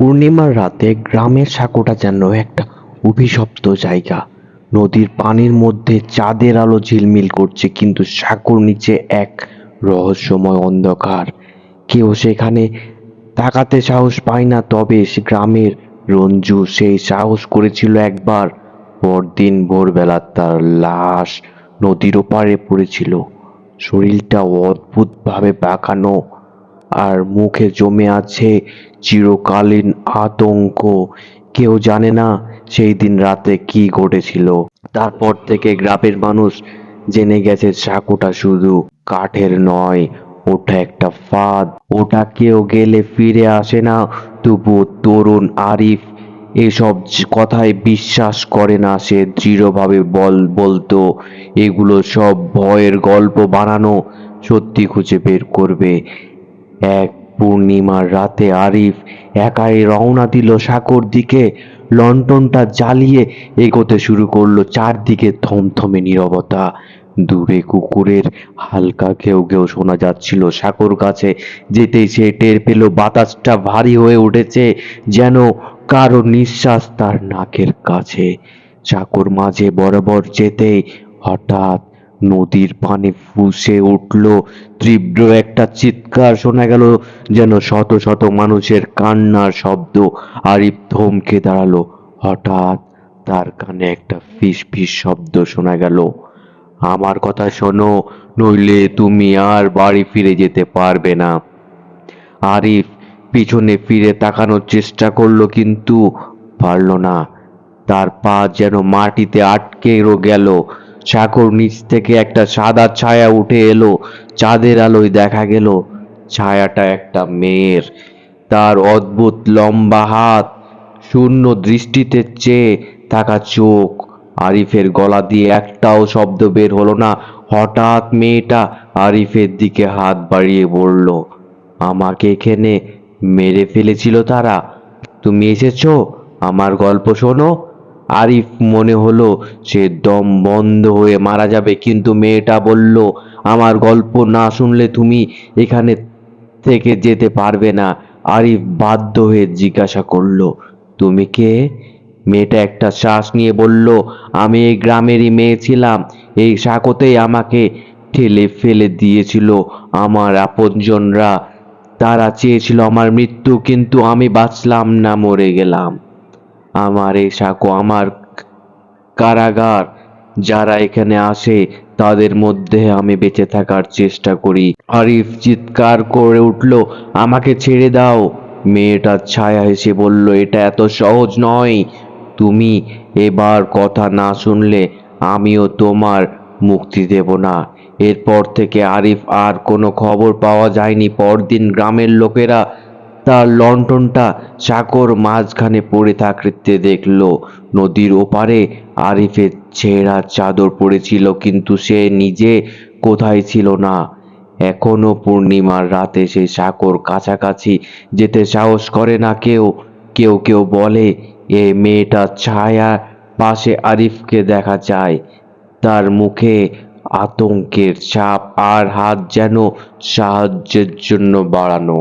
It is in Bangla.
পূর্ণিমার রাতে গ্রামের সাঁকোটা যেন একটা অভিশপ্ত জায়গা। নদীর পানির মধ্যে চাঁদের আলো ঝিলমিল করছে, কিন্তু সাঁকোর নিচে এক রহস্যময় অন্ধকার। কেউ সেখানে তাকাতে সাহস পায় না, তবে সে গ্রামের রঞ্জু সেই সাহস করেছিল একবার। পরদিন ভোরবেলা তার লাশ নদীর ওপারে পড়েছিল। শরীরটা অদ্ভুতভাবে বাঁকানো আর মুখে জমে আছে চিরকালীন আতঙ্ক। কেউ জানে না সেই দিন রাতে কি ঘটেছিল। তারপর থেকে গ্রামের মানুষ জেনে গেছে সাঁকোটা শুধু কাঠের নয়, ওটা একটা ফাঁদ। ওটা কেউ গেলে ফিরে আসে না। তবু তরুণ আরিফ এসব কথায় বিশ্বাস করে না। সে দৃঢ়ভাবে বল, বলতো, এগুলো সব ভয়ের গল্প বানানো। সত্যি খুঁজে বের করবে। এক পূর্ণিমার রাতে আরিফ একাই রওনা দিল সাঁকোর দিকে। লন্ঠনটা জ্বালিয়ে এগোতে শুরু করল চারদিকে থমথমে নীরবতা। দূরে কুকুরের হালকা ঘেউ ঘেউ শোনা যাচ্ছিল সাঁকোর কাছে যেতেই সে টের পেল বাতাসটা ভারী হয়ে উঠেছে যেন কারও নিঃশ্বাস তার নাকের কাছে। চাকর মাঝে বরাবর যেতেই হঠাৎ নদীর পানি ফুঁসে উঠল। তীব্র একটা চিৎকার শোনা গেল, যেন শত শত মানুষের কান্নার শব্দ আরিফ থমকে দাঁড়াল। হঠাৎ তার কানে একটা ফিস ফিস শব্দ শোনা গেল। আমার কথা শোনো, নইলে তুমি আর বাড়ি ফিরে যেতে পারবে না। আরিফ পিছনে ফিরে তাকানোর চেষ্টা করল, কিন্তু পারল না। তার পা যেন মাটিতে আটকে গেল। সাঁকোর নিচ থেকে একটা সাদা ছায়া উঠে এলো। চাঁদের আলোয় দেখা গেল, ছায়াটা একটা মেয়ের। তার অদ্ভুত লম্বা হাত, শূন্য দৃষ্টিতে চেয়ে থাকা চোখ, আরিফের গলা দিয়ে একটাও শব্দ বের হলো না। হঠাৎ মেয়েটা আরিফের দিকে হাত বাড়িয়ে বলল, আমাকে এখানে মেরে ফেলেছিল তারা। তুমি এসেছ? আমার গল্প শোনো। আরিফ মনে হলো সে দম বন্ধ হয়ে মারা যাবে, কিন্তু মেয়েটা বলল, আমার গল্প না শুনলে তুমি এখানে থেকে যেতে পারবে না। আরিফ বাধ্য হয়ে জিজ্ঞাসা করল, তুমি কে? মেয়েটা একটা শ্বাস নিয়ে বলল, আমি এই গ্রামেরই মেয়ে ছিলাম। এই সাঁকোতেই আমাকে ঠেলে ফেলে দিয়েছিল আমার আপনজনরা। তারা চেয়েছিল আমার মৃত্যু, কিন্তু আমি বাঁচলাম না, মরে গেলাম। আমার এই সাঁকো, আমার কারাগার, যারা এখানে আসে, তাদের মধ্যে আমি বেঁচে থাকার চেষ্টা করি। আরিফ চিৎকার করে উঠল, আমাকে ছেড়ে দাও। মেয়েটার ছায়া হেসে বলল, এটা এত সহজ নয়। তুমি এবার কথা না শুনলে আমিও তোমার মুক্তি দেব না। এরপর থেকে আরিফ আর কোনো খবর পাওয়া যায়নি। পরদিন গ্রামের লোকেরা তার লণ্ঠনটা চাকর মাঝখানে পড়ে থাকতে দেখল। নদীর ওপারে আরিফের ছেঁড়া চাদর পড়েছিল, কিন্তু সে নিজে কোথায় ছিল না। এখনও পূর্ণিমার রাতে সে সাঁকোর কাছাকাছি যেতে সাহস করে না কেউ। কেউ কেউ বলে, এ মেয়েটার ছায়া পাশে আরিফকে দেখা যায়। তার মুখে আতঙ্কের ছাপ আর হাত যেন সাহায্যের জন্য বাড়ানো।